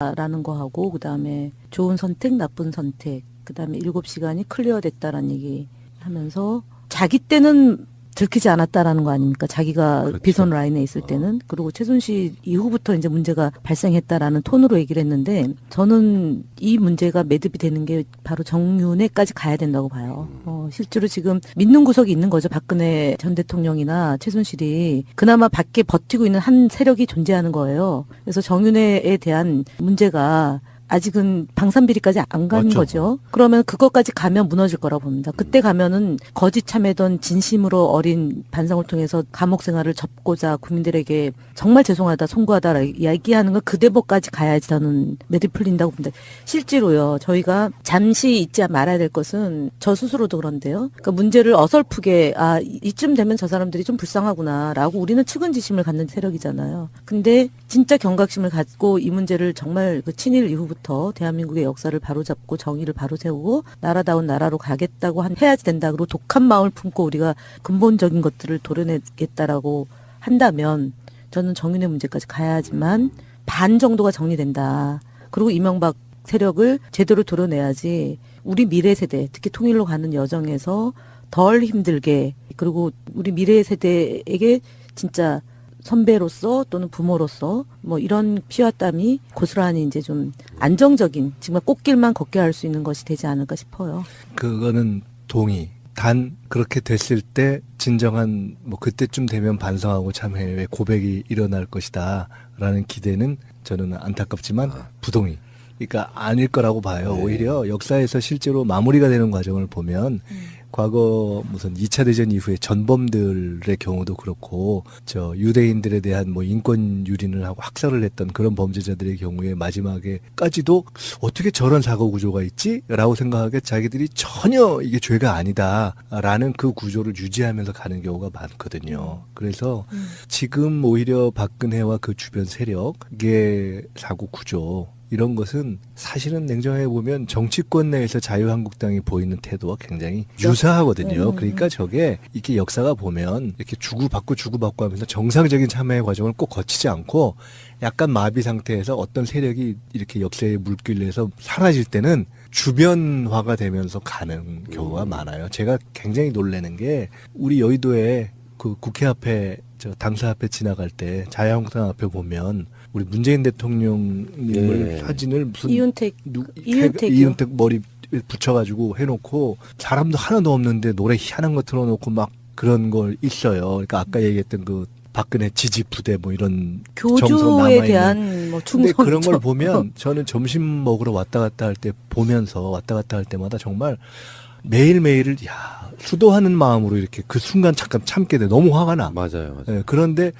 됐다라는 거하고 그다음에 좋은 선택, 나쁜 선택, 그다음에 일곱 시간이 클리어 됐다라는 얘기 하면서 자기 때는 들키지 않았다라는 거 아닙니까? 자기가 그렇죠. 비선 라인에 있을 때는 그리고 최순실 이후부터 이제 문제가 발생했다라는 톤으로 얘기를 했는데 저는 이 문제가 매듭이 되는 게 바로 정윤회까지 가야 된다고 봐요. 어, 실제로 지금 믿는 구석이 있는 거죠. 박근혜 전 대통령이나 최순실이 그나마 밖에 버티고 있는 한 세력이 존재하는 거예요. 그래서 정윤회에 대한 문제가 아직은 방산비리까지 안 간 맞죠. 거죠. 그러면 그것까지 가면 무너질 거라고 봅니다. 그때 가면은 거짓 참회던 진심으로 어린 반성을 통해서 감옥 생활을 접고자 국민들에게 정말 죄송하다, 송구하다 이야기하는 거 그대로까지 가야지 저는 매듭 풀린다고 봅니다. 실제로요, 저희가 잠시 잊지 말아야 될 것은 저 스스로도 그런데요. 그러니까 문제를 어설프게 아 이쯤 되면 저 사람들이 좀 불쌍하구나라고 우리는 측은지심을 갖는 세력이잖아요. 근데 진짜 경각심을 갖고 이 문제를 정말 그 친일 이후부터 대한민국의 역사를 바로잡고 정의를 바로 세우고 나라다운 나라로 가겠다고 한 해야지 된다. 그리고 독한 마음을 품고 우리가 근본적인 것들을 도려내겠다라고 한다면 저는 정윤의 문제까지 가야지만 반 정도가 정리된다. 그리고 이명박 세력을 제대로 도려내야지 우리 미래 세대, 특히 통일로 가는 여정에서 덜 힘들게 그리고 우리 미래 세대에게 진짜 선배로서 또는 부모로서 뭐 이런 피와 땀이 고스란히 이제 좀 안정적인 정말 꽃길만 걷게 할 수 있는 것이 되지 않을까 싶어요. 그거는 동의. 단 그렇게 됐을 때 진정한 뭐 그때쯤 되면 반성하고 참회의 고백이 일어날 것이다라는 기대는 저는 안타깝지만 부동의. 그러니까 아닐 거라고 봐요. 네. 오히려 역사에서 실제로 마무리가 되는 과정을 보면 과거 무슨 2차 대전 이후에 전범들의 경우도 그렇고 저 유대인들에 대한 뭐 인권 유린을 하고 학살을 했던 그런 범죄자들의 경우에 마지막에까지도 어떻게 저런 사고 구조가 있지라고 생각하게 자기들이 전혀 이게 죄가 아니다라는 그 구조를 유지하면서 가는 경우가 많거든요. 그래서 지금 오히려 박근혜와 그 주변 세력의 사고 구조 이런 것은 사실은 냉정해 보면 정치권 내에서 자유한국당이 보이는 태도와 굉장히 유사하거든요. 음. 그러니까 저게 이렇게 역사가 보면 이렇게 주고받고 주고받고 하면서 정상적인 참여의 과정을 꼭 거치지 않고 약간 마비 상태에서 어떤 세력이 이렇게 역사의 물길에서 사라질 때는 주변화가 되면서 가는 경우가 많아요. 제가 굉장히 놀라는 게 우리 여의도에 그 국회 앞에 저 당사 앞에 지나갈 때 자유한국당 앞에 보면 우리 문재인 대통령님을 예. 사진을 무슨 이윤택 누, 이윤택이요. 이윤택 머리 붙여가지고 해놓고 사람도 하나도 없는데 노래 희한한 거 틀어놓고 막 그런 걸 있어요. 그러니까 아까 얘기했던 그 박근혜 지지 부대 뭐 이런 남아있는. 대한 뭐 근데 충성 그런 걸 보면 저는 점심 먹으러 왔다 갔다 할 때 보면서 왔다 갔다 할 때마다 정말 매일 매일을 야 수도하는 마음으로 이렇게 그 순간 잠깐 참게 돼 너무 화가 나. 맞아요, 맞아요. 예, 그런데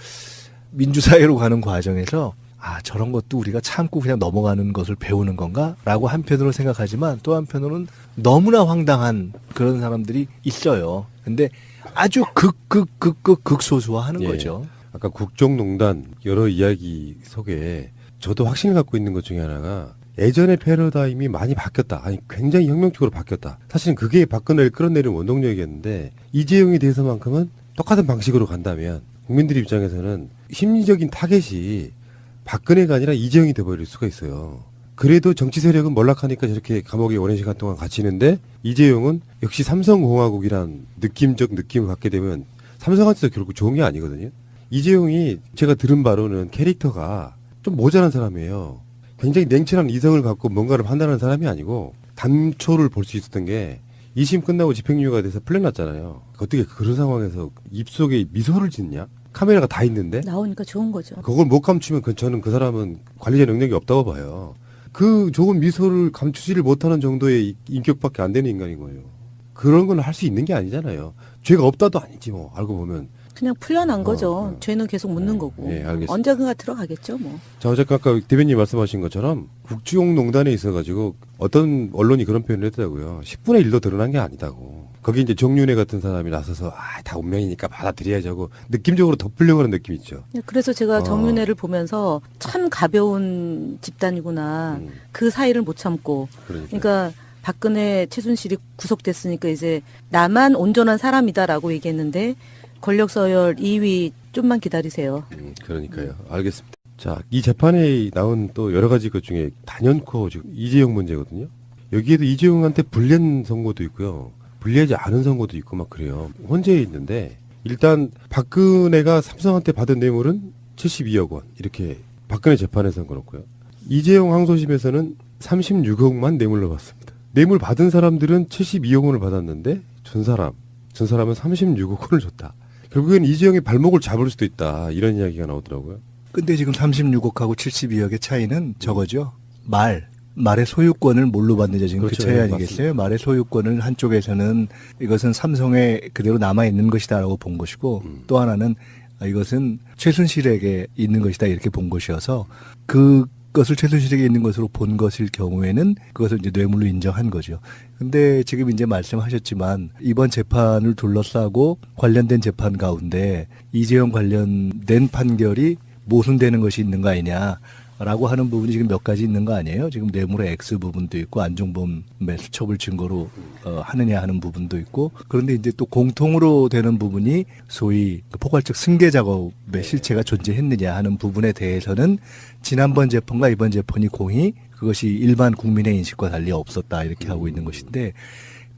민주사회로 가는 과정에서 아 저런 것도 우리가 참고 그냥 넘어가는 것을 배우는 건가라고 한편으로 생각하지만 또 한편으로는 너무나 황당한 그런 사람들이 있어요. 근데 아주 극극극극 극소수화하는 예. 거죠. 아까 국정농단 여러 이야기 속에 저도 확신을 갖고 있는 것 중에 하나가 예전의 패러다임이 많이 바뀌었다. 아니 굉장히 혁명적으로 바뀌었다. 사실은 그게 박근혜를 끌어내린 원동력이었는데 이재용에 대해서만큼은 똑같은 방식으로 간다면 국민들 입장에서는 심리적인 타겟이 박근혜가 아니라 이재용이 돼버릴 수가 있어요. 그래도 정치 세력은 몰락하니까 저렇게 감옥에 오랜 시간 동안 갇히는데 이재용은 역시 삼성공화국이란 느낌적 느낌을 갖게 되면 삼성한테도 결국 좋은 게 아니거든요. 이재용이 제가 들은 바로는 캐릭터가 좀 모자란 사람이에요. 굉장히 냉철한 이성을 갖고 뭔가를 판단하는 사람이 아니고 단초를 볼 수 있었던 게 2심 끝나고 집행유예가 돼서 풀려났잖아요. 어떻게 그런 상황에서 입속에 미소를 짓냐? 카메라가 다 있는데 나오니까 좋은 거죠. 그걸 못 감추면 그 저는 그 사람은 관리자 능력이 없다고 봐요. 그 좋은 미소를 감추지를 못하는 정도의 이- 인격밖에 안 되는 인간인 거예요. 그런 건할수 있는 게 아니잖아요. 죄가 없다도 아니지 뭐 알고 보면. 그냥 풀려난 거죠. 어. 죄는 계속 묻는 거고. 예, 알겠습니다. 언젠가 들어가겠죠, 뭐. 자 어제 아까 대변님 말씀하신 것처럼 국정농단에 있어가지고 어떤 언론이 그런 표현을 했더라고요. 10분의 1도 드러난 게 아니다고. 거기 이제 정윤회 같은 사람이 나서서 아 다 운명이니까 받아들여야지 하고 느낌적으로 덮으려고 하는 느낌 있죠. 그래서 제가 어. 정윤회를 보면서 참 가벼운 집단이구나. 음, 그 사이를 못 참고. 그러니까. 그러니까 박근혜 최순실이 구속됐으니까 이제 나만 온전한 사람이다라고 얘기했는데 권력 서열 2위 좀만 기다리세요. 음, 그러니까요. 알겠습니다. 자, 이 재판에 나온 또 여러 가지 것 중에 단연코 지금 이재용 문제거든요. 여기에도 이재용한테 불리한 선고도 있고요. 불리하지 않은 선고도 있고 막 그래요. 혼재해 있는데 일단 박근혜가 삼성한테 받은 뇌물은 72억 원 이렇게 박근혜 재판에서는 그렇고요. 이재용 항소심에서는 36억만 뇌물로 받습니다. 뇌물 받은 사람들은 72억 원을 받았는데 준 사람, 준 사람은 36억 원을 줬다. 결국엔 이재용의 발목을 잡을 수도 있다. 이런 이야기가 나오더라고요. 근데 지금 36억하고 72억의 차이는 저거죠. 말. 말의 소유권을 뭘로 받느냐 지금 그렇죠. 그 차이 네, 아니겠어요? 말의 소유권을 한쪽에서는 이것은 삼성에 그대로 남아 있는 것이다라고 본 것이고 음. 또 하나는 아, 이것은 최순실에게 있는 것이다 이렇게 본 것이어서 그 것을 최순실에게 있는 것으로 본 것일 경우에는 그것을 이제 뇌물로 인정한 거죠. 근데 지금 이제 말씀하셨지만 이번 재판을 둘러싸고 관련된 재판 가운데 이재용 관련된 판결이 모순되는 것이 있는 거 아니냐. 라고 하는 부분이 지금 몇 가지 있는 거 아니에요? 지금 뇌물의 X 부분도 있고 안종범의 수첩을 증거로 어, 하느냐 하는 부분도 있고 그런데 이제 또 공통으로 되는 부분이 소위 그 포괄적 승계 작업의 실체가 존재했느냐 하는 부분에 대해서는 지난번 재판과 이번 재판이 공히 그것이 일반 국민의 인식과 달리 없었다 이렇게 하고 있는 것인데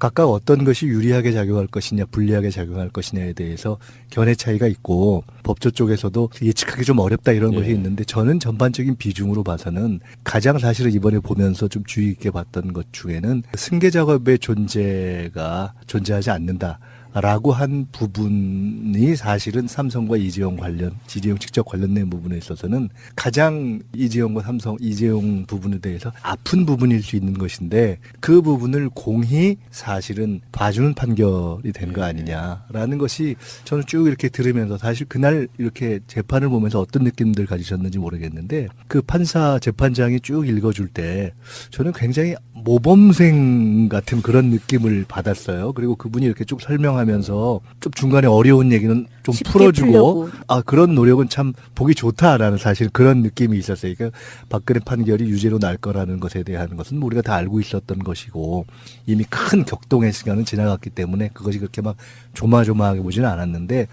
각각 어떤 것이 유리하게 작용할 것이냐 불리하게 작용할 것이냐에 대해서 견해 차이가 있고 법조 쪽에서도 예측하기 좀 어렵다 이런 예. 것이 있는데 저는 전반적인 비중으로 봐서는 가장 사실은 이번에 보면서 좀 주의 깊게 봤던 것 중에는 승계 작업의 존재가 존재하지 않는다. 라고 한 부분이 사실은 삼성과 이재용 관련, 이재용 직접 관련된 부분에 있어서는 가장 이재용과 삼성, 이재용 부분에 대해서 아픈 부분일 수 있는 것인데 그 부분을 공히 사실은 봐주는 판결이 된 거 아니냐라는 것이 저는 쭉 이렇게 들으면서 사실 그날 이렇게 재판을 보면서 어떤 느낌들 가지셨는지 모르겠는데 그 판사 재판장이 쭉 읽어줄 때 저는 굉장히 모범생 같은 그런 느낌을 받았어요. 그리고 그분이 이렇게 쭉 설명하면서 좀 중간에 어려운 얘기는 좀 풀어주고 풀려고. 아 그런 노력은 참 보기 좋다라는 사실 그런 느낌이 있었어요. 그러니까 박근혜 판결이 유죄로 날 거라는 것에 대한 것은 우리가 다 알고 있었던 것이고 이미 큰 격동의 시간은 지나갔기 때문에 그것이 그렇게 막 조마조마하게 보지는 않았는데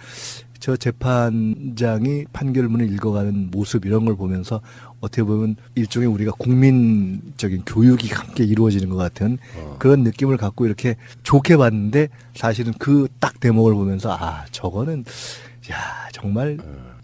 저 재판장이 판결문을 읽어가는 모습 이런 걸 보면서 어떻게 보면 일종의 우리가 국민적인 교육이 함께 이루어지는 것 같은 어. 그런 느낌을 갖고 이렇게 좋게 봤는데 사실은 그 딱 대목을 보면서 아 저거는 야 정말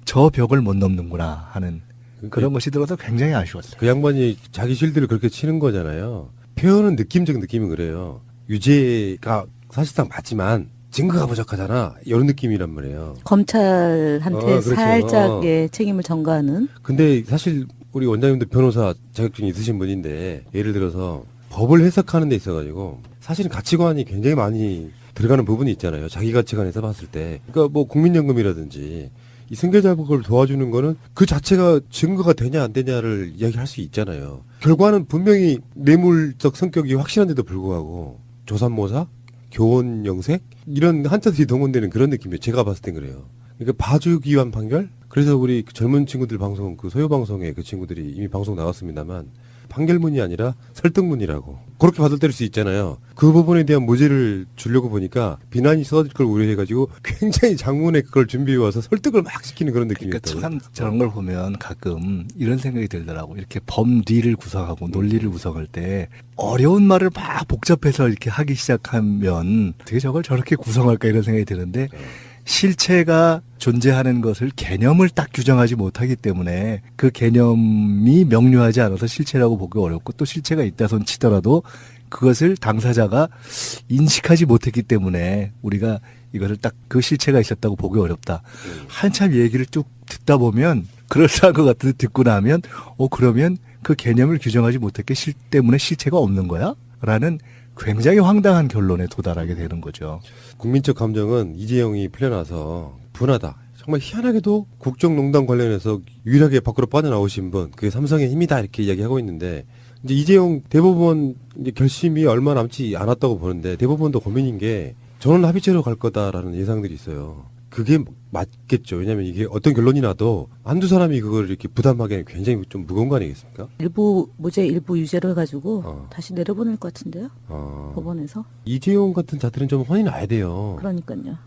저 벽을 못 넘는구나 하는 그런 것이 들어서 굉장히 아쉬웠어요. 그 양반이 자기 실드를 그렇게 치는 거잖아요. 표현은 느낌적 느낌은 그래요. 유죄가 사실상 맞지만 증거가 부족하잖아. 이런 느낌이란 말이에요. 검찰한테 어, 그렇죠. 살짝 예, 책임을 전가하는 근데 사실 우리 원장님도 변호사 자격증이 있으신 분인데 예를 들어서 법을 해석하는 데 있어가지고 사실은 가치관이 굉장히 많이 들어가는 부분이 있잖아요. 자기 가치관에서 봤을 때. 그러니까 뭐 국민연금이라든지 이 승계자복을 도와주는 거는 그 자체가 증거가 되냐 안 되냐를 이야기할 수 있잖아요. 결과는 분명히 뇌물적 성격이 확실한데도 불구하고 조산모사, 교원 영색 이런 한자들이 동원되는 그런 느낌이에요. 제가 봤을 땐 그래요. 그러니까 봐주기 위한 판결? 그래서 우리 그 젊은 친구들 방송 그 소요 방송에 그 친구들이 이미 방송 나왔습니다만 판결문이 아니라 설득문이라고 그렇게 때릴 수 있잖아요. 그 부분에 대한 무죄를 주려고 보니까 비난이 쏟아질 걸 우려해가지고 굉장히 장문에 그걸 준비해 와서 설득을 막 시키는 그런 그러니까 느낌이었다고. 참 저런 걸 보면 가끔 이런 생각이 들더라고. 이렇게 범리를 구성하고 논리를 구성할 때 어려운 말을 막 복잡해서 이렇게 하기 시작하면 어떻게 저걸 저렇게 구성할까 이런 생각이 드는데 실체가 존재하는 것을 개념을 딱 규정하지 못하기 때문에 그 개념이 명료하지 않아서 실체라고 보기 어렵고 또 실체가 있다 손 치더라도 그것을 당사자가 인식하지 못했기 때문에 우리가 이것을 딱 그 실체가 있었다고 보기 어렵다. 한참 얘기를 쭉 듣다 보면 그럴싸한 것 같은데 듣고 나면 어 그러면 그 개념을 규정하지 못했기 실 때문에 실체가 없는 거야? 라는 굉장히 황당한 결론에 도달하게 되는 거죠. 국민적 감정은 이재용이 풀려나서 분하다. 정말 희한하게도 국정농단 관련해서 유일하게 밖으로 빠져나오신 분, 그게 삼성의 힘이다 이렇게 이야기하고 있는데 이제 이재용 대법원 이제 결심이 얼마 남지 않았다고 보는데 대법원도 고민인 게 전원 합의체로 갈 거다라는 예상들이 있어요. 그게 맞겠죠. 왜냐하면 이게 어떤 결론이 나도 한두 사람이 그걸 이렇게 부담하기에는 굉장히 좀 무거운 거 아니겠습니까? 일부 무죄 일부 유죄로 해가지고 어. 다시 내려보낼 것 같은데요 어, 법원에서 이재용 같은 자들은 좀 혼이 나야 돼요. 그러니까요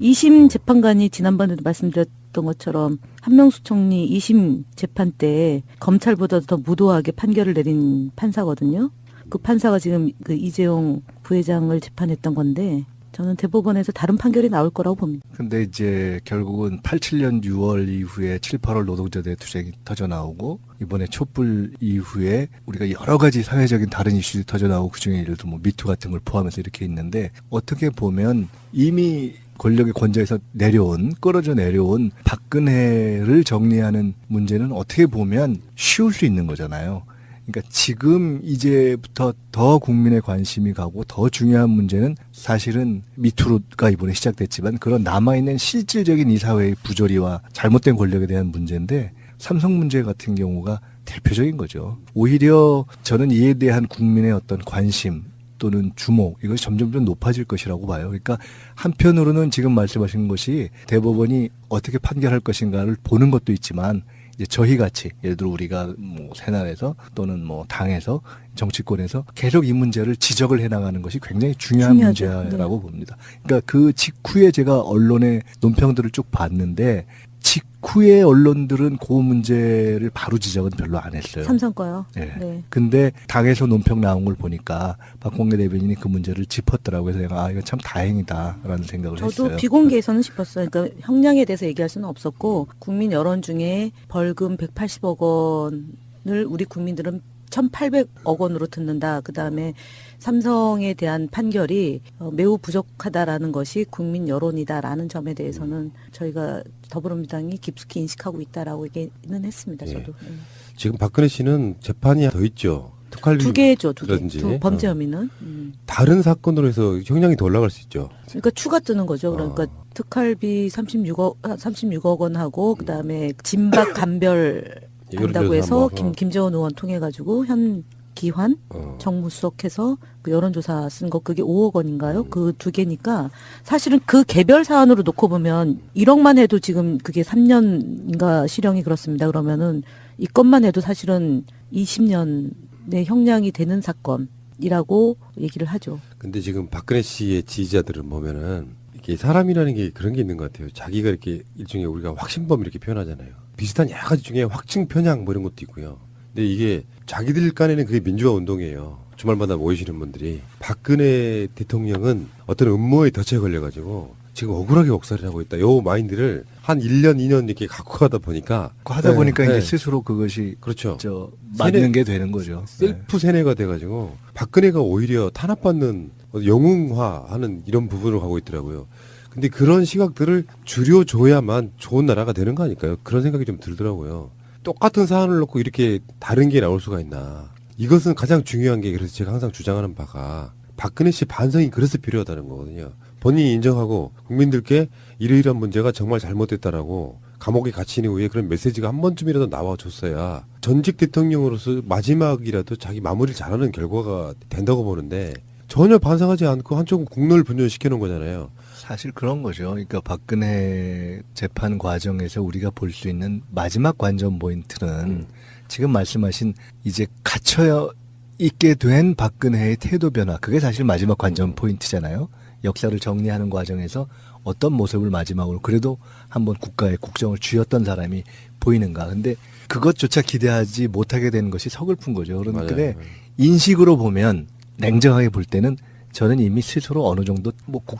이심 재판관이 지난번에도 말씀드렸던 것처럼 한명수 총리 이심 재판 때 검찰보다 더 무도하게 판결을 내린 판사거든요. 그 판사가 지금 그 이재용 부회장을 재판했던 건데 저는 대법원에서 다른 판결이 나올 거라고 봅니다. 근데 이제 결국은 87년 6월 이후에 7, 8월 노동자 대투쟁이 터져 나오고 이번에 촛불 이후에 우리가 여러 가지 사회적인 다른 이슈들이 터져 나오고 그중에 예를 들어 뭐 미투 같은 걸 포함해서 이렇게 있는데 어떻게 보면 이미 권력의 권좌에서 내려온 끌어져 내려온 박근혜를 정리하는 문제는 어떻게 보면 쉬울 수 있는 거잖아요. 그러니까 지금 이제부터 더 국민의 관심이 가고 더 중요한 문제는 사실은 미투가 이번에 시작됐지만 그런 남아있는 실질적인 이 사회의 부조리와 잘못된 권력에 대한 문제인데 삼성 문제 같은 경우가 대표적인 거죠. 오히려 저는 이에 대한 국민의 어떤 관심 또는 주목 이것이 점점점 높아질 것이라고 봐요. 그러니까 한편으로는 지금 말씀하신 것이 대법원이 어떻게 판결할 것인가를 보는 것도 있지만 이제 저희 같이 예를 들어 우리가 뭐 세난에서 또는 뭐 당에서 정치권에서 계속 이 문제를 지적을 해 나가는 것이 굉장히 중요한 중요하죠. 문제라고 봅니다. 그러니까 그 직후에 제가 언론의 논평들을 쭉 봤는데 직후에 언론들은 그 문제를 바로 지적은 별로 안 했어요. 삼성 거요. 네. 네. 근데 당에서 논평 나온 걸 보니까 박홍계 대변인이 그 문제를 짚었더라고요. 그래서 내가 아 이거 참 다행이다라는 생각을 저도 했어요. 비공개에서는 싶었어요. 그러니까 형량에 대해서 얘기할 수는 없었고 국민 여론 중에 벌금 180억 원을 우리 국민들은 1,800억 원으로 듣는다. 그 다음에 삼성에 대한 판결이 어, 매우 부족하다라는 것이 국민 여론이다라는 점에 대해서는 저희가 더불어민주당이 깊숙이 인식하고 있다라고 얘기는 했습니다. 예. 저도 네. 지금 박근혜 씨는 재판이 더 있죠. 특활비 두 개죠, 두 개. 두 범죄 어. 혐의는. 음. 다른 사건으로 해서 형량이 더 올라갈 수 있죠. 그러니까 추가 뜨는 거죠. 그러니까 어. 특활비 36억 36억 원 하고 그다음에 진박 감별 한다고 들어서 해서 김 어. 김재원 의원 통해 가지고 현 기환 어. 정무수석해서 그 여론조사 쓴 거 그게 5억 원인가요? 음. 그두 개니까 사실은 그 개별 사안으로 놓고 보면 1억만 해도 지금 그게 3년인가 실형이 그렇습니다. 그러면은 이 건만 해도 사실은 20년의 형량이 되는 사건이라고 얘기를 하죠. 근데 지금 박근혜 씨의 지지자들은 보면은 이게 사람이라는 게 그런 게 있는 것 같아요. 자기가 이렇게 일종의 우리가 확신범 이렇게 표현하잖아요. 비슷한 여러 가지 중에 확증 편향 뭐 이런 것도 있고요. 근데 이게 자기들 간에는 그게 민주화 운동이에요. 주말마다 모이시는 분들이 박근혜 대통령은 어떤 음모에 덫에 걸려가지고 지금 억울하게 역사를 하고 있다. 요 마인드를 한 1년, 2년 이렇게 갖고 가다 보니까 하다 네, 보니까 네. 이제 스스로 그것이 그렇죠. 저 맞는 세뇌- 게 되는 거죠. 네. 셀프 세뇌가 돼 가지고 박근혜가 오히려 탄압받는 영웅화하는 이런 부분을 가고 있더라고요. 근데 그런 시각들을 줄여줘야만 좋은 나라가 되는 거 아닐까요? 그런 생각이 좀 들더라고요. 똑같은 사안을 놓고 이렇게 다른 게 나올 수가 있나. 이것은 가장 중요한 게 그래서 제가 항상 주장하는 바가 박근혜 씨 반성이 그래서 필요하다는 거거든요. 본인이 인정하고 국민들께 이러이러한 문제가 정말 잘못됐다라고 감옥에 갇힌 이후에 그런 메시지가 한 번쯤이라도 나와줬어야 전직 대통령으로서 마지막이라도 자기 마무리를 잘하는 결과가 된다고 보는데 전혀 반성하지 않고 한쪽은 국론을 분열시켜 놓은 거잖아요. 사실 그런 거죠. 그러니까 박근혜 재판 과정에서 우리가 볼 수 있는 마지막 관전 포인트는 음. 지금 말씀하신 이제 갇혀 있게 된 박근혜의 태도 변화. 그게 사실 마지막 관전 포인트잖아요. 역사를 정리하는 과정에서 어떤 모습을 마지막으로 그래도 한번 국가의 국정을 쥐었던 사람이 보이는가. 근데 그것조차 기대하지 못하게 되는 것이 서글픈 거죠. 그런데 맞아요. 인식으로 보면 냉정하게 볼 때는 저는 이미 스스로 어느 정도 뭐 국,